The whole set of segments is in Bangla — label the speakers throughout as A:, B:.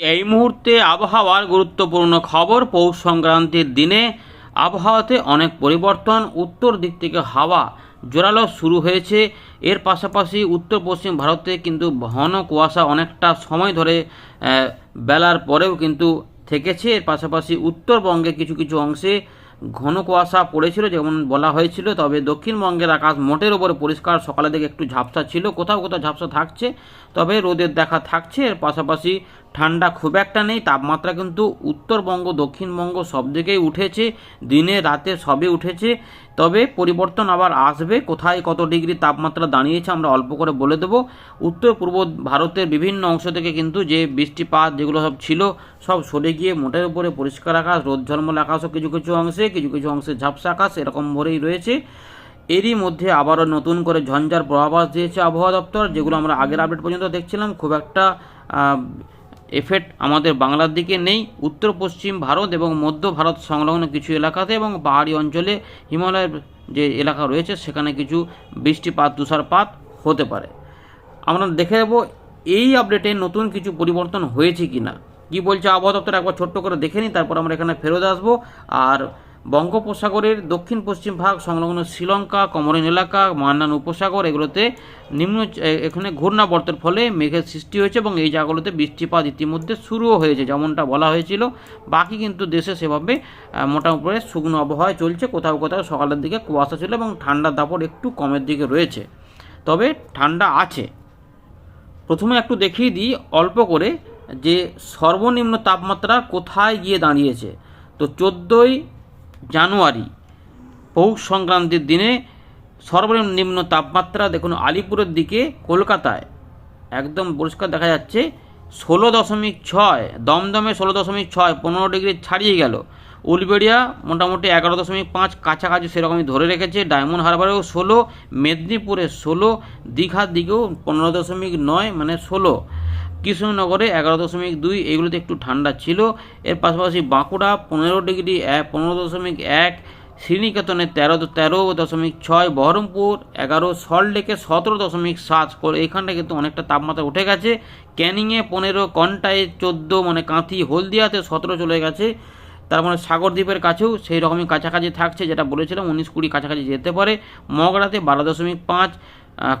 A: এই মুহূর্তে আবহাওয়ার গুরুত্বপূর্ণ খবর পৌষ সংক্রান্তির দিনে আবহাওয়াতে অনেক পরিবর্তন। উত্তর দিক থেকে হাওয়া জোরালো শুরু হয়েছে। এর পাশাপাশি উত্তর পশ্চিম ভারতে কিন্তু ঘন কুয়াশা অনেকটা সময় ধরে বেলার পরেও কিন্তু থেকেছে। এর পাশাপাশি উত্তরবঙ্গে কিছু কিছু অংশে ঘন কুয়াশা পড়েছিল যেমন বলা হয়েছিল, তবে দক্ষিণবঙ্গের আকাশ মোটের ওপরে পরিষ্কার। সকালের দিকে একটু ঝাপসা ছিল, কোথাও কোথাও ঝাপসা থাকছে, তবে রোদের দেখা থাকছে। এর পাশাপাশি ঠান্ডা খুব একটা নেই, তাপমাত্রা কিন্তু উত্তরবঙ্গ, দক্ষিণবঙ্গ সব দিকেই উঠেছে, দিনে, রাতে সবে উঠেছে। তবে পরিবর্তন আবার আসবে, কোথায় কত ডিগ্রি তাপমাত্রা দাঁড়িয়েছে আমরা অল্প করে বলে দেবো। উত্তর, পূর্ব ভারতের বিভিন্ন অংশ থেকে কিন্তু যে বৃষ্টিপাত যেগুলো সব ছিল, সব সরে গিয়ে মোটের উপরে পরিষ্কার আকাশ, রোদ ঝলমল আকাশও কিছু কিছু অংশে, কিছু কিছু অংশে ঝাপসা আকাশ, এরকম ভরেই রয়েছে। এরই মধ্যে আবারও নতুন করে ঝঞ্ঝার পূর্বাভাস দিয়েছে আবহাওয়া দপ্তর, যেগুলো আমরা আগের আপডেট পর্যন্ত দেখছিলাম, খুব একটা এফেক্ট আমাদের বাংলার দিকে নেই। উত্তর, পশ্চিম ভারত এবং মধ্য ভারত সংলগ্ন কিছু এলাকাতে এবং পাহাড়ি অঞ্চলে হিমালয়ের যে এলাকা রয়েছে, সেখানে কিছু বৃষ্টিপাত, তুষারপাত হতে পারে। আমরা দেখে দেবো এই আপডেটে নতুন কিছু পরিবর্তন হয়েছে কি না কী বলছে আবহাওয়া দপ্তর? একবার ছোট্ট করে দেখে নিই, তারপর আমরা এখানে ফেরত আসব। আর বঙ্গোপসাগরের দক্ষিণ পশ্চিম ভাগ সংলগ্ন শ্রীলঙ্কা, কমরিন এলাকা, মান্নান উপসাগর, এগুলোতে নিম্ন এখানে ঘূর্ণাবর্তের ফলে মেঘের সৃষ্টি হয়েছে এবং এই জায়গাগুলোতে বৃষ্টিপাত ইতিমধ্যে শুরুও হয়েছে, যেমনটা বলা হয়েছিল। বাকি কিন্তু দেশে সেভাবে মোটামুটি শুকনো আবহাওয়ায় চলছে, কোথাও কোথাও সকালের দিকে কুয়াশা ছিল এবং ঠান্ডার দাপট একটু কমের দিকে রয়েছে। তবে ঠান্ডা আছে। প্রথমে একটু দেখিয়ে দিই, অল্প করে, যে সর্বনিম্ন তাপমাত্রা কোথায় গিয়ে দাঁড়িয়েছে। তো চোদ্দোই জানুয়ারি। পৌষ সংক্রান্তির দিনে সর্বনিম্ন তাপমাত্রা দেখুন আলিপুরের দিকে, কলকাতায়। একদম পরিষ্কার দেখা যাচ্ছে, ষোলো দশমিক ছয়, দমদমে ষোলো দশমিক ছয়, পনেরো ডিগ্রি ছাড়িয়ে গেল। উলবেড়িয়া মোটামুটি এগারো দশমিক পাঁচ, কাছাকাছি সেরকমই ধরে রেখেছে। ডায়মন্ড হারবারেও ষোলো, মেদিনীপুরে ষোলো, দীঘার দিকেও পনেরো দশমিক নয় মানে ষোলো। কৃষ্ণনগরে এগারো দশমিক দুই, এগুলোতে একটু ঠান্ডা ছিল। এর পাশাপাশি বাঁকুড়া পনেরো ডিগ্রি পনেরো দশমিক এক, শ্রীনিকেতনে তেরো তেরো দশমিক ছয়, বহরমপুর এগারো, সল্টলেকে সতেরো দশমিক সাত এখানটা কিন্তু অনেকটা তাপমাত্রা উঠে গেছে। ক্যানিংয়ে পনেরো কন্টায় চোদ্দ মানে কাঁথি হলদিয়াতে সতেরো চলে গেছে। তার মানে সাগরদ্বীপের কাছেও সেই রকমই কাছাকাছি থাকছে যেটা বলেছিলাম, উনিশ কুড়ি কাছাকাছি যেতে পারে। মগরাতে বারো দশমিক পাঁচ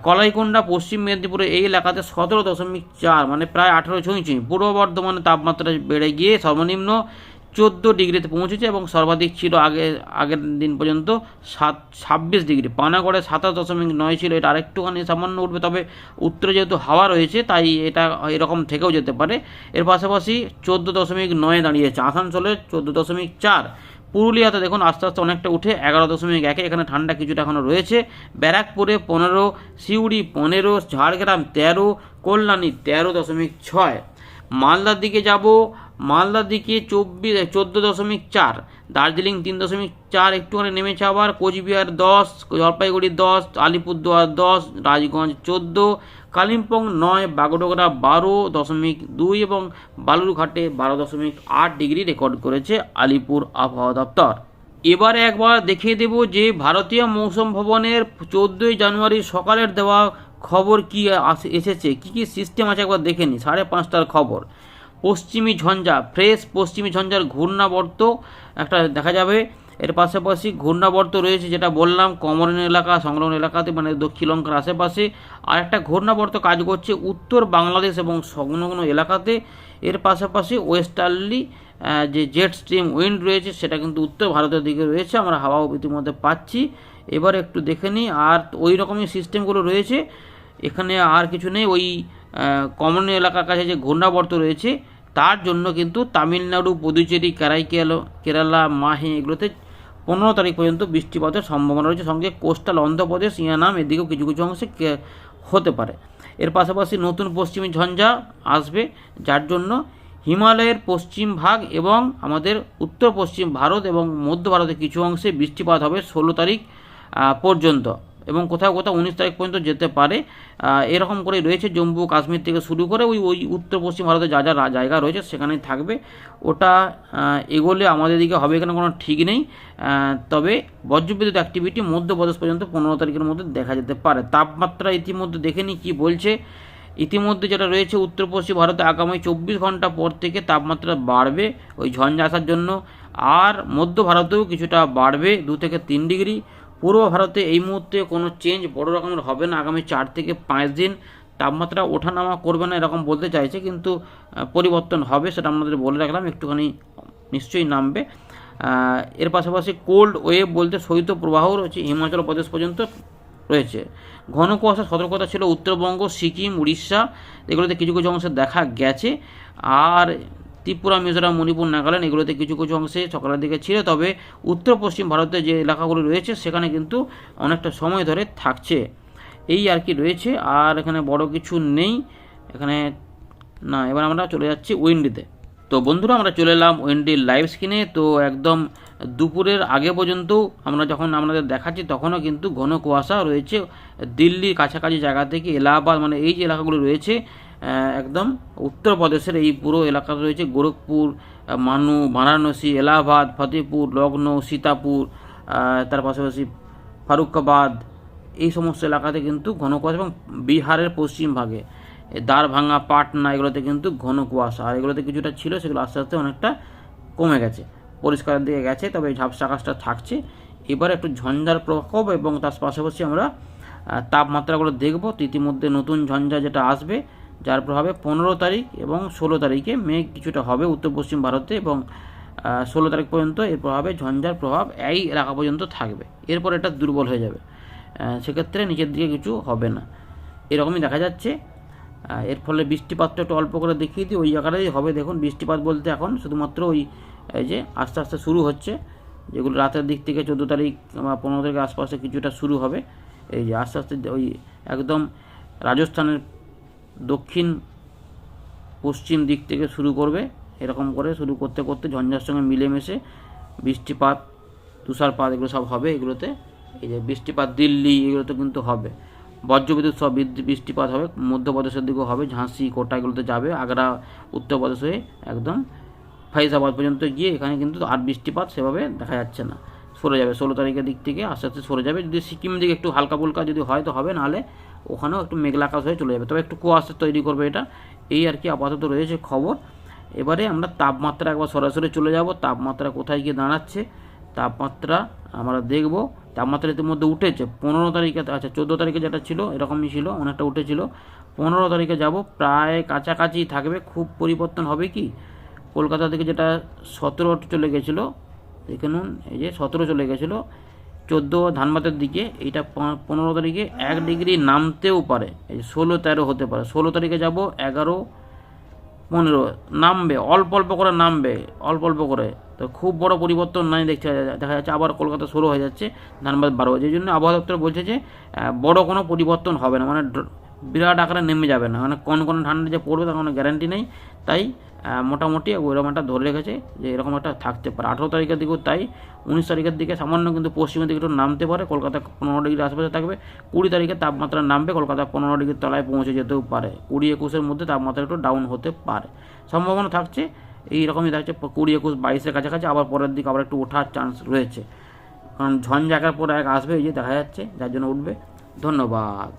A: কলাইকুণ্ডা পশ্চিম মেদিনীপুরে এই এলাকাতে সতেরো দশমিক চার মানে প্রায় আঠেরো ছুঁই ছুঁই পূর্ব বর্ধমানে তাপমাত্রা বেড়ে গিয়ে সর্বনিম্ন চোদ্দ ডিগ্রিতে পৌঁছেছে এবং সর্বাধিক ছিল আগে, আগের দিন পর্যন্ত সাত, ছাব্বিশ ডিগ্রি। পানাগড়ে সাতাশ দশমিক নয় ছিল, এটা আরেকটুখানি সামান্য উঠবে, তবে উত্তরে যেহেতু হাওয়া রয়েছে, তাই এটা এরকম থেকেও যেতে পারে। এর পাশাপাশি চোদ্দ দশমিক নয়ে দাঁড়িয়েছে, আসানসোলে চোদ্দ দশমিক চার। পুরুলিয়াতে দেখুন আস্তে আস্তে অনেকটা উঠে এগারো দশমিক একে, এখানে ঠান্ডা কিছুটা এখনও রয়েছে। ব্যারাকপুরে পনেরো, সিউড়ি পনেরো, ঝাড়গ্রাম তেরো, কল্যাণী তেরো দশমিক ছয়। মালদার দিকে যাব মালদার দিকে চব্বিশ, চোদ্দ দশমিক চার, দার্জিলিং তিন দশমিক চার, একটুখানি নেমেছে আবার, কোচবিহার দশ, জলপাইগুড়ি দশ, আলিপুরদুয়ার দশ, রাজগঞ্জ চোদ্দ, কালিম্পং নয়, বাগডোগরা বারো দশমিক দুই এবং বালুরঘাটে বারো দশমিক আট ডিগ্রি রেকর্ড করেছে আলিপুর আবহাওয়া দপ্তর। এবারে একবার দেখিয়ে দেব যে ভারতীয় মৌসুম ভবনের চোদ্দোই জানুয়ারি সকালের দেওয়া খবর কি এসেছে? কি কি সিস্টেম আছে একবার দেখে নিই। সাড়ে পাঁচটার খবর। পশ্চিমী ঝঞ্ঝা ফ্রেশ পশ্চিমী ঝঞ্ঝার ঘূর্ণাবর্ত, একটা দেখা যাবে। এর পাশাপাশি ঘূর্ণাবর্ত রয়েছে যেটা বললাম কমরিন এলাকা, সংলগ্ন এলাকাতে মানে দক্ষিণ লঙ্কার আশেপাশে। আর একটা ঘূর্ণাবর্ত কাজ করছে উত্তর বাংলাদেশ এবং সংলগ্ন এলাকাতে। এর পাশাপাশি ওয়েস্টার্লি যে জেট স্ট্রিম উইন্ড রয়েছে, সেটা কিন্তু উত্তর ভারতের দিকে রয়েছে। আমরা হাওয়াও ইতিমধ্যে পাচ্ছি। এবার একটু দেখে নিই, আর ওই রকমই সিস্টেমগুলো রয়েছে। এখানে আর কিছু নেই, ওই কমন এলাকার কাছে যে ঘূর্ণাবর্ত রয়েছে, তার জন্য কিন্তু তামিলনাড়ু, পুদুচেরি, কারাইকেল, কেরালা, মাহে এগুলোতে পনেরো তারিখ পর্যন্ত বৃষ্টিপাতের সম্ভাবনা রয়েছে। সঙ্গে কোস্টাল অন্ধ্রপ্রদেশ ইয়ানাম এদিকেও কিছু কিছু অংশে হতে পারে। এর পাশাপাশি নতুন পশ্চিমী ঝঞ্ঝা আসবে, যার জন্য হিমালয়ের পশ্চিম ভাগ এবং আমাদের উত্তর পশ্চিম ভারত এবং মধ্য ভারতের কিছু অংশে বৃষ্টিপাত হবে ষোলো তারিখ পর্যন্ত। এবং কোথাও কোথাও উনিশ তারিখ পর্যন্ত যেতে পারে। এরকম করে রয়েছে জম্মু কাশ্মীর থেকে শুরু করে ওই ওই উত্তর পশ্চিম ভারতে যা যা জায়গা রয়েছে সেখানেই থাকবে। ওটা এগোলে আমাদের দিকে হবে কিনা কোনো ঠিক নেই। তবে বজ্রবিদ্যুৎ অ্যাক্টিভিটি মধ্যপ্রদেশ পর্যন্ত পনেরো তারিখের মধ্যে দেখা যেতে পারে। তাপমাত্রা ইতিমধ্যে দেখে নিই কী বলছে। ইতিমধ্যে যেটা রয়েছে, উত্তর পশ্চিম ভারতে আগামী চব্বিশ ঘণ্টা পর থেকে তাপমাত্রা বাড়বে ওই ঝঞ্ঝা আসার জন্য। আর মধ্য ভারতেও কিছুটা বাড়বে, দু থেকে তিন ডিগ্রি। পূর্ব ভারতে এই মুহূর্তে কোনো চেঞ্জ বড় রকমের হবে না। আগামী চার থেকে পাঁচ দিন তাপমাত্রা ওঠানামা করবে না এরকম বলতে চাইছে, কিন্তু পরিবর্তন হবে সেটা আপনাদের বলে রাখলাম, একটুখানি নিশ্চয়ই নামবে। এর পাশাপাশি কোল্ড ওয়েভ বলতে শৈত্য প্রবাহ রয়েছে, হিমাচল প্রদেশ পর্যন্ত রয়েছে। ঘন কুয়াশার সতর্কতা ছিল উত্তরবঙ্গ, সিকিম, উড়িষ্যা, এগুলোতে কিছু কিছু অংশে দেখা গেছে। আর ত্রিপুরা, মিজোরাম, মণিপুর, নাগাল্যান্ড এগুলোতে কিছু কিছু অংশে সকালের দিকে ছিল। তবে উত্তর পশ্চিম ভারতের যে এলাকাগুলো রয়েছে, সেখানে কিন্তু অনেকটা সময় ধরে থাকছে। এই আর কি রয়েছে। আর এখানে বড় কিছু নেই। এখানে না, এবার আমরা চলে যাচ্ছি উইন্ডিতে। তো বন্ধুরা, আমরা চলে এলাম উইন্ডির লাইভ স্ক্রিনে। তো একদম দুপুরের আগে পর্যন্ত আমরা যখন আমাদের দেখাচ্ছি, তখনও কিন্তু ঘন কুয়াশা রয়েছে। দিল্লির কাছাকাছি জায়গা থেকে এলাহাবাদ মানে এই যে এলাকাগুলো রয়েছে একদম উত্তরপ্রদেশের এই পুরো এলাকা রয়েছে। গোরখপুর মানু, বারাণসী, এলাহাবাদ, ফতেহপুর লখনৌ সীতাপুর তার পাশাপাশি ফারুকাবাদ এই সমস্ত এলাকাতে কিন্তু ঘন কুয়াশা এবং বিহারের পশ্চিম ভাগে। এ দ্বারভাঙা পাটনা, এগুলোতে কিন্তু ঘন কুয়াশা। আর এগুলোতে কিছুটা ছিল, সেগুলো আস্তে আস্তে অনেকটা কমে গেছে। পরিষ্কারের দিকে গেছে, তবে ঝাপসা আকাশটা থাকছে। এবার একটু ঝঞ্ঝার প্রকোপ এবং তার পাশাপাশি আমরা তাপমাত্রাগুলো দেখব। ইতিমধ্যে নতুন ঝঞ্ঝা যেটা আসবে যার প্রভাবে পনেরো তারিখ এবং ষোলো তারিখে মেঘ কিছুটা হবে উত্তর, পশ্চিম ভারতে এবং ষোলো তারিখ পর্যন্ত এর প্রভাবে ঝঞ্ঝার প্রভাব এই এলাকা পর্যন্ত থাকবে। এরপর এটা দুর্বল হয়ে যাবে। সেক্ষেত্রে নিচের দিকে কিছু হবে না। এরকমই দেখা যাচ্ছে। এর ফলে বৃষ্টিপাতটা একটু অল্প করে দেখিয়ে দিই। ওই জায়গাটাই হবে। দেখুন, বৃষ্টিপাত বলতে এখন শুধুমাত্র ওই, এই যে আস্তে আস্তে শুরু হচ্ছে। যেগুলো রাতের দিক থেকে চোদ্দ তারিখ বা পনেরো তারিখের আশপাশে কিছুটা শুরু হবে। এই যে আস্তে আস্তে ওই একদম রাজস্থানের দক্ষিণ পশ্চিম দিক থেকে শুরু করবে, এরকম করে শুরু করতে করতে ঝঞ্ঝার সঙ্গে মিলেমিশে বৃষ্টিপাত, তুষারপাত এগুলো সব হবে এগুলোতে। এই যে বৃষ্টিপাত দিল্লি এগুলোতে কিন্তু হবে। বজ্রবিদ্যুৎ সব বৃষ্টিপাত হবে, মধ্যপ্রদেশের দিকেও হবে, ঝাঁসি, কোটা এগুলোতে যাবে, আগ্রা, উত্তরপ্রদেশ হয়ে একদম ফাইজাবাদ পর্যন্ত গিয়ে এখানে কিন্তু আর বৃষ্টিপাত সেভাবে দেখা যাচ্ছে না। সরে যাবে, ষোলো তারিখের দিক থেকে আস্তে আস্তে সরে যাবে। যদি সিকিম দিকে একটু হালকা ফুলকা যদি হয় তো হবে, নাহলে ওখানেও একটু মেঘলা আকাশ হয়ে চলে যাবে। তবে একটু কুয়াশা তৈরি করবে এটা। এই আর কি আপাতত রয়েছে খবর। এবারে আমরা তাপমাত্রা একবার সরাসরি চলে যাব। তাপমাত্রা কোথায় গিয়ে দাঁড়াচ্ছে? তাপমাত্রা আমরা দেখব। তাপমাত্রা ইতিমধ্যে উঠেছে। পনেরো তারিখে আচ্ছা চোদ্দ তারিখে যেটা ছিল, এরকমই ছিল, অনেকটা উঠেছিল। পনেরো তারিখে যাব। প্রায় কাছাকাছি থাকবে। খুব পরিবর্তন হবে কি? কলকাতা থেকে যেটা সতেরো চলে গেছিল, দেখে নুন, এই যে সতেরো চলে গেছিল চোদ্দ ধানবাদের দিকে এইটা পনেরো তারিখে এক ডিগ্রি নামতেও পারে। এই ষোলো তেরো হতে পারে। ষোলো তারিখে যাব, এগারো, পনেরো, নামবে, অল্প অল্প করে নামবে, অল্প অল্প করে। তো খুব বড় পরিবর্তন নাই দেখতে দেখা যাচ্ছে আবার কলকাতা শুরু হয়ে যাচ্ছে ধানবাদ বারো যে জন্য আবহাওয়া দপ্তর বলছে যে বড় কোনো পরিবর্তন হবে না। মানে বিরাট আকারে নেমে যাবে না। মানে কোন কোন ঠান্ডা যে পড়বে তার কোনো গ্যারান্টি নেই। তাই মোটামুটি ওইরকম একটা ধরে রেখেছে যে এরকম একটা থাকতে পারে। আঠেরো তারিখের দিকেও তাই, উনিশ তারিখের দিকে সামান্য কিন্তু পশ্চিমের দিকে একটু নামতে পারে। কলকাতা পনেরো ডিগ্রি আশেপাশে থাকবে। কুড়ি তারিখে তাপমাত্রা নামবে কলকাতা পনেরো ডিগ্রির তলায় পৌঁছে যেতেও পারে। কুড়ি একুশের মধ্যে তাপমাত্রা একটু ডাউন হতে পারে। সম্ভাবনা থাকছে, এই রকমই থাকছে। কুড়ি একুশ বাইশের কাছাকাছি, আবার পরের দিকে আবার একটু ওঠার চান্স রয়েছে। কারণ ঝঞ্ঝাকার পর এক আসবে, এই যে দেখা যাচ্ছে, যার জন্য উঠবে। ধন্যবাদ।